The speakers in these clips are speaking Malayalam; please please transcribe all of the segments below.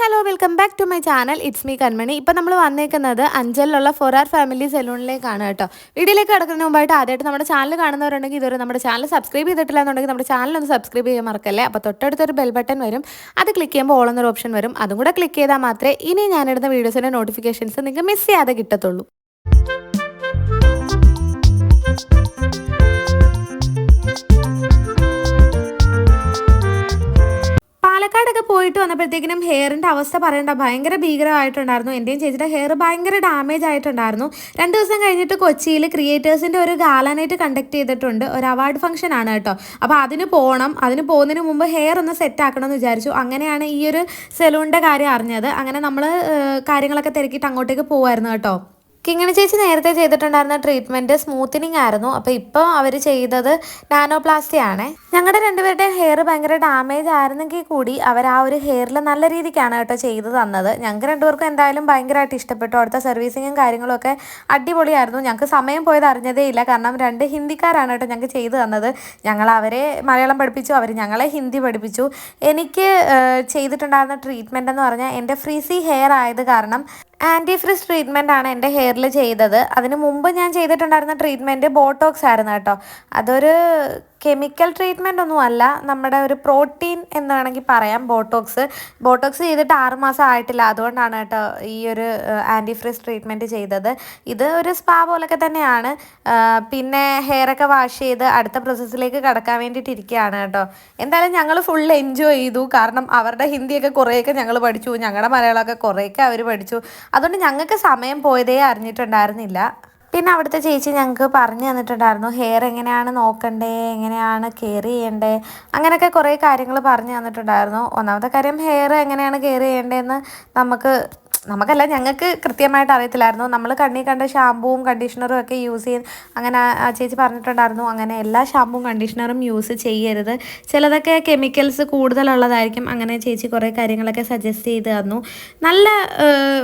Hello welcome back to my channel. It's me Kanmani. ഇപ്പം നമ്മൾ വന്നേക്കുന്നത് അഞ്ചലിലുള്ള ഫോർ ആർ ഫാമിലി സെലൂണിലേക്കാണ് കേട്ടോ. വീഡിയോയിലേക്ക് കിടക്കുന്നതിന് മുമ്പായിട്ട് ആദ്യമായിട്ട് നമ്മുടെ ചാനൽ കാണുന്നവരുണ്ടെങ്കിൽ ഇതുവരെ നമ്മുടെ ചാനൽ സബ്സ്ക്രൈബ് ചെയ്തിട്ടില്ല എന്നുണ്ടെങ്കിൽ നമ്മുടെ ചാനൽ ഒന്ന് സബ്സ്ക്രൈബ് ചെയ്യാൻ മറക്കല്ലേ? അപ്പോൾ തൊട്ടടുത്തൊരു ബെൽ ബട്ടൺ വരും. അത് ക്ലിക്ക് ചെയ്യുമ്പോൾ ഓൾ എന്നൊരു ഓപ്ഷൻ വരും. അതും കൂടെ ക്ലിക്ക് ചെയ്താൽ മാത്രമേ ഇനി ഞാനിടുന്ന വീഡിയോസിന്റെ നോട്ടിഫിക്കേഷൻസ് നിങ്ങൾക്ക് മിസ് ചെയ്യാതെ കിട്ടത്തുള്ളൂ. പാലക്കാടൊക്കെ പോയിട്ട് വന്നപ്പോഴത്തേക്കിനും ഹെയറിന്റെ അവസ്ഥ പറയണ്ട ഭയങ്കര ഭീകരമായിട്ടുണ്ടായിരുന്നു. എന്റെയും ചേച്ചിയുടെ ഹെയർ ഭയങ്കര ഡാമേജ് ആയിട്ടുണ്ടായിരുന്നു. രണ്ട് ദിവസം കഴിഞ്ഞിട്ട് കൊച്ചിയിൽ ക്രിയേറ്റേഴ്സിന്റെ ഒരു ഗാലാനായിട്ട് കണ്ടക്ട് ചെയ്തിട്ടുണ്ട്. ഒരു അവാർഡ് ഫംഗ്ഷൻ ആണ് കേട്ടോ. അപ്പോൾ അതിന് പോകണം അതിന് പോകുന്നതിന് മുമ്പ് ഹെയർ ഒന്ന് സെറ്റ് ആക്കണം എന്ന് വിചാരിച്ചു. അങ്ങനെയാണ് ഈ ഒരു സെലൂണിന്റെ കാര്യം അറിഞ്ഞത്. അങ്ങനെ നമ്മൾ കാര്യങ്ങളൊക്കെ തിരക്കിയിട്ട് അങ്ങോട്ടേക്ക് പോകുമായിരുന്നു കേട്ടോ. കിങ്ങിണി ചേച്ചി നേരത്തെ ചെയ്തിട്ടുണ്ടായിരുന്ന ട്രീറ്റ്മെന്റ് സ്മൂത്തനിങ് ആയിരുന്നു. അപ്പോൾ ഇപ്പോൾ അവർ ചെയ്തത് നാനോപ്ലാസ്റ്റി ആണ്. ഞങ്ങളുടെ രണ്ടുപേരുടെയും ഹെയർ ഭയങ്കര ഡാമേജ് ആയിരുന്നെങ്കിൽ കൂടി അവർ ആ ഒരു ഹെയറിൽ നല്ല രീതിക്കാണ് കേട്ടോ ചെയ്ത് തന്നത്. ഞങ്ങൾക്ക് രണ്ടുപേർക്കും എന്തായാലും ഭയങ്കരമായിട്ട് ഇഷ്ടപ്പെട്ടു. അവിടുത്തെ സർവീസിങ്ങും കാര്യങ്ങളും ഒക്കെ അടിപൊളിയായിരുന്നു. ഞങ്ങൾക്ക് സമയം പോയത് അറിഞ്ഞതേ ഇല്ല. കാരണം രണ്ട് ഹിന്ദിക്കാരാണ് കേട്ടോ ഞങ്ങൾക്ക് ചെയ്തു തന്നത്. ഞങ്ങൾ അവരെ മലയാളം പഠിപ്പിച്ചു അവർ ഞങ്ങളെ ഹിന്ദി പഠിപ്പിച്ചു. എനിക്ക് ചെയ്തിട്ടുണ്ടായിരുന്ന ട്രീറ്റ്മെന്റ് എന്ന് പറഞ്ഞാൽ എന്റെ ഫ്രീസി ഹെയർ ആയത് കാരണം ആന്റി ഫ്രിസ് ട്രീറ്റ്മെന്റ് ആണ് എന്റെ ഹെയറിൽ ചെയ്തത്. അതിന് മുമ്പ് ഞാൻ ചെയ്തിട്ടുണ്ടായിരുന്ന ട്രീറ്റ്മെന്റ് ബോട്ടോക്സ് ആയിരുന്നു കേട്ടോ. അതൊരു കെമിക്കൽ ട്രീറ്റ്മെന്റ് ഒന്നും അല്ല. നമ്മുടെ ഒരു പ്രോട്ടീൻ എന്ന് വേണമെങ്കിൽ പറയാം ബോട്ടോക്സ്. ബോട്ടോക്സ് ചെയ്തിട്ട് ആറ് മാസം ആയിട്ടില്ല. അതുകൊണ്ടാണ് കേട്ടോ ഈ ഒരു ആന്റി ഫ്രീസ് ട്രീറ്റ്മെന്റ് ചെയ്തത്. ഇത് ഒരു സ്പാ പോലൊക്കെ തന്നെയാണ്. പിന്നെ ഹെയറൊക്കെ വാഷ് ചെയ്ത് അടുത്ത പ്രോസസ്സിലേക്ക് കടക്കാൻ വേണ്ടിയിട്ട് ഇരിക്കുകയാണ് കേട്ടോ. എന്തായാലും ഞങ്ങൾ ഫുൾ എൻജോയ് ചെയ്തു. കാരണം അവരുടെ ഹിന്ദിയൊക്കെ കുറേയൊക്കെ ഞങ്ങൾ പഠിച്ചു. ഞങ്ങളുടെ മലയാളമൊക്കെ കുറേയൊക്കെ അവർ പഠിച്ചു. അതുകൊണ്ട് ഞങ്ങൾക്ക് സമയം പോയതേ അറിഞ്ഞിട്ടുണ്ടായിരുന്നില്ല. പിന്നെ അവിടുത്തെ ചേച്ചി ഞങ്ങൾക്ക് പറഞ്ഞു തന്നിട്ടുണ്ടായിരുന്നു ഹെയർ എങ്ങനെയാണ് നോക്കണ്ടേ എങ്ങനെയാണ് കെയർ ചെയ്യണ്ടേ? അങ്ങനെയൊക്കെ കുറേ കാര്യങ്ങൾ പറഞ്ഞു തന്നിട്ടുണ്ടായിരുന്നു. ഒന്നാമത്തെ കാര്യം ഹെയർ എങ്ങനെയാണ് കെയർ ചെയ്യേണ്ടതെന്ന് നമുക്ക് നമുക്കല്ല ഞങ്ങൾക്ക് കൃത്യമായിട്ട് അറിയത്തില്ലായിരുന്നു. നമ്മൾ കണ്ണി കണ്ട ഷാമ്പുവും കണ്ടീഷണറും ഒക്കെ യൂസ് ചെയ്ത് അങ്ങനെ ചേച്ചി പറഞ്ഞിട്ടുണ്ടായിരുന്നു. അങ്ങനെ എല്ലാ ഷാമ്പുവും കണ്ടീഷണറും യൂസ് ചെയ്യരുത്. ചിലതൊക്കെ കെമിക്കൽസ് കൂടുതലുള്ളതായിരിക്കും. അങ്ങനെ ചേച്ചി കുറേ കാര്യങ്ങളൊക്കെ സജസ്റ്റ് ചെയ്ത് തന്നു. നല്ല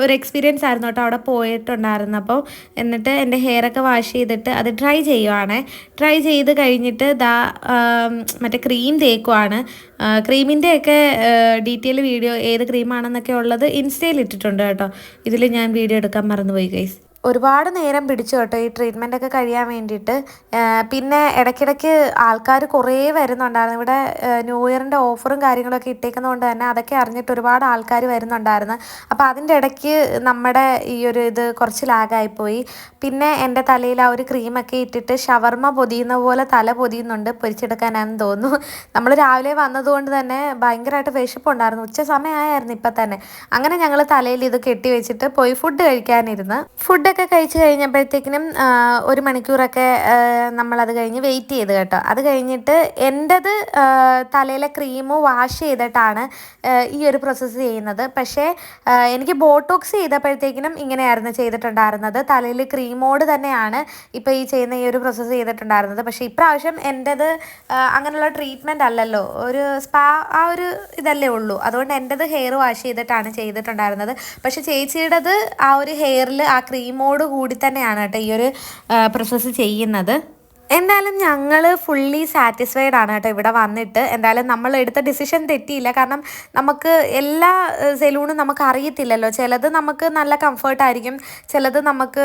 ഒരു എക്സ്പീരിയൻസ് ആയിരുന്നു കേട്ടോ അവിടെ പോയിട്ടുണ്ടായിരുന്നപ്പോൾ എന്നിട്ട് എന്റെ ഹെയറൊക്കെ വാഷ് ചെയ്തിട്ട് അത് ഡ്രൈ ചെയ്യുവാണ്. ട്രൈ ചെയ്ത് കഴിഞ്ഞിട്ട് ദാ മറ്റേ ക്രീം തേക്കുവാണ്. ക്രീമിന്റെയൊക്കെ ഡീറ്റെയിൽ വീഡിയോ ഏത് ക്രീമാണെന്നൊക്കെ ഉള്ളത് ഇൻസ്റ്റയിൽ ഇട്ടിട്ടുണ്ട് കേട്ടോ. ഇതിൽ ഞാൻ വീഡിയോ എടുക്കാൻ മറന്നുപോയി ഗൈസ് ഒരുപാട് നേരം പിടിച്ചു കേട്ടോ ഈ ട്രീറ്റ്മെന്റ് ഒക്കെ കഴിയാൻ വേണ്ടിയിട്ട്. പിന്നെ ഇടയ്ക്കിടയ്ക്ക് ആൾക്കാർ കുറേ വരുന്നുണ്ടായിരുന്നു. ഇവിടെ ന്യൂ ഇയറിന്റെ ഓഫറും കാര്യങ്ങളൊക്കെ ഇട്ടേക്കുന്നതുകൊണ്ട് തന്നെ അതൊക്കെ അറിഞ്ഞിട്ട് ഒരുപാട് ആൾക്കാർ വരുന്നുണ്ടായിരുന്നു. അപ്പോൾ അതിന്റെ ഇടയ്ക്ക് നമ്മുടെ ഈ ഒരു ഇത് കുറച്ച് ലാഗായിപ്പോയി പിന്നെ എന്റെ തലയിൽ ആ ഒരു ക്രീമൊക്കെ ഇട്ടിട്ട് ഷവർമ പൊതിയുന്ന പോലെ തല പൊതിയുന്നുണ്ട് പൊരിച്ചെടുക്കാനാണെന്ന് തോന്നുന്നു. നമ്മൾ രാവിലെ വന്നതുകൊണ്ട് തന്നെ ഭയങ്കരമായിട്ട് വിശപ്പുണ്ടായിരുന്നു. ഉച്ച സമയമായിരുന്നു ഇപ്പം തന്നെ. അങ്ങനെ ഞങ്ങൾ തലയിൽ ഇത് കെട്ടി വെച്ചിട്ട് പോയി ഫുഡ് കഴിക്കാനിരുന്ന്. ഫുഡ് ഫുഡൊക്കെ കഴിച്ച് കഴിഞ്ഞപ്പോഴത്തേക്കിനും ഒരു മണിക്കൂറൊക്കെ നമ്മളത് കഴിഞ്ഞ് വെയിറ്റ് ചെയ്ത് കേട്ടോ. അത് കഴിഞ്ഞിട്ട് എന്റെത് തലയിലെ ക്രീം വാഷ് ചെയ്തിട്ടാണ് ഈ ഒരു പ്രോസസ്സ് ചെയ്യുന്നത്. പക്ഷേ എനിക്ക് ബോട്ടോക്സ് ചെയ്തപ്പോഴത്തേക്കിനും ഇങ്ങനെയായിരുന്നു ചെയ്തിട്ടുണ്ടായിരുന്നത്. തലയിൽ ക്രീമോട് തന്നെയാണ് ഇപ്പോൾ ഈ ചെയ്യുന്ന ഈ ഒരു പ്രോസസ്സ് ചെയ്തിട്ടുണ്ടായിരുന്നത്. പക്ഷേ ഇപ്രാവശ്യം എന്റെത് അങ്ങനെയുള്ള ട്രീറ്റ്മെന്റ് അല്ലല്ലോ. ഒരു സ്പാ ആ ഒരു ഇതല്ലേ ഉള്ളൂ. അതുകൊണ്ട് എന്റെത് ഹെയർ വാഷ് ചെയ്തിട്ടാണ് ചെയ്തിട്ടുണ്ടായിരുന്നത്. പക്ഷേ ചേച്ചിയുടേത് ആ ഒരു ഹെയറിൽ ആ ക്രീമോ കൂടി തന്നെയാണ് കേട്ടോ ഈ ഒരു പ്രോസസ്സ് ചെയ്യുന്നത്. എന്തായാലും ഞങ്ങൾ ഫുള്ളി സാറ്റിസ്ഫൈഡ് ആണ് കേട്ടോ ഇവിടെ വന്നിട്ട്. എന്തായാലും നമ്മൾ എടുത്ത ഡിസിഷൻ തെറ്റിയില്ല. കാരണം നമുക്ക് എല്ലാ സെലൂണും നമുക്ക് അറിയത്തില്ലല്ലോ. ചിലത് നമുക്ക് നല്ല കംഫർട്ടായിരിക്കും ചിലത് നമുക്ക്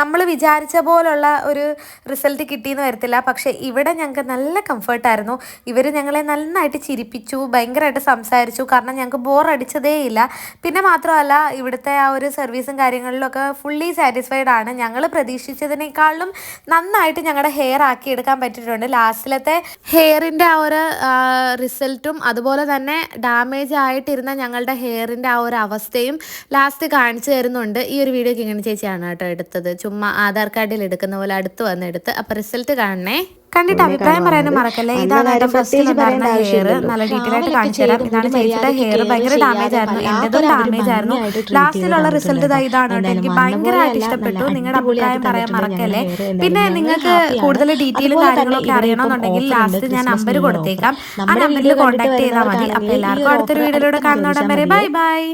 നമ്മൾ വിചാരിച്ച പോലുള്ള ഒരു റിസൾട്ട് കിട്ടിയെന്ന് വരത്തില്ല. പക്ഷേ ഇവിടെ ഞങ്ങൾക്ക് നല്ല കംഫർട്ടായിരുന്നു ഇവർ ഞങ്ങളെ നന്നായിട്ട് ചിരിപ്പിച്ചു ഭയങ്കരമായിട്ട് സംസാരിച്ചു. കാരണം ഞങ്ങൾക്ക് ബോർ അടിച്ചതേ ഇല്ല. പിന്നെ മാത്രമല്ല ഇവിടുത്തെ ആ ഒരു സർവീസും കാര്യങ്ങളിലൊക്കെ ഫുള്ളി സാറ്റിസ്ഫൈഡ് ആണ്. ഞങ്ങൾ പ്രതീക്ഷിച്ചതിനേക്കാളും നന്നായിട്ട് ഞങ്ങളുടെ ഹെയർ ആക്കി എടുക്കാൻ പറ്റിയിട്ടുണ്ട്. ലാസ്റ്റിലത്തെ ഹെയറിന്റെ ആ ഒരു റിസൾട്ടും അതുപോലെ തന്നെ ഡാമേജ് ആയിട്ടിരുന്ന ഞങ്ങളുടെ ഹെയറിന്റെ ആ ഒരു അവസ്ഥയും ലാസ്റ്റ് കാണിച്ചു തരുന്നുണ്ട്. ഈ ഒരു വീഡിയോ ഇങ്ങനെ ചേച്ചിയാണ് കേട്ടോ എടുത്തത്. ചുമ്മാ ആധാർ കാർഡിൽ എടുക്കുന്ന പോലെ അടുത്ത് വന്ന് എടുത്ത് അപ്പോൾ റിസൾട്ട് കാണണേ. കണ്ടിട്ട് അഭിപ്രായം പറയാനും മറക്കല്ലേ? ഇതാണ് എന്റെ ഫസ്റ്റ് ഉണ്ടായിരുന്ന ഹെയർ നല്ല ഡീറ്റെയിൽ ആയിട്ട് കാണിച്ചു തരാം. ഇതാണ് ചേച്ചിയുടെ ഹെയർ ഭയങ്കര ഡാമേജ് ആയിരുന്നു. എന്റേതും ഡാമേജ് ആയിരുന്നു. ലാസ്റ്റിലുള്ള റിസൾട്ട് ഇതാ ഇതാണ് കേട്ടോ. എനിക്ക് ഭയങ്കരമായിട്ട് ഇഷ്ടപ്പെട്ടു. നിങ്ങളുടെ അഭിപ്രായം പറയാൻ മറക്കല്ലേ? പിന്നെ നിങ്ങൾക്ക് കൂടുതൽ ഡീറ്റെയിലും കാര്യങ്ങളൊക്കെ അറിയണമെന്നുണ്ടെങ്കിൽ ലാസ്റ്റ് ഞാൻ നമ്പർ കൊടുത്തേക്കാം. ആ നമ്പറിൽ കോൺടാക്ട് ചെയ്താൽ മതി. അപ്പൊ എല്ലാവർക്കും അടുത്തൊരു വീഡിയോയിലൂടെ കാണുന്നോടം വരെ ബൈ ബൈ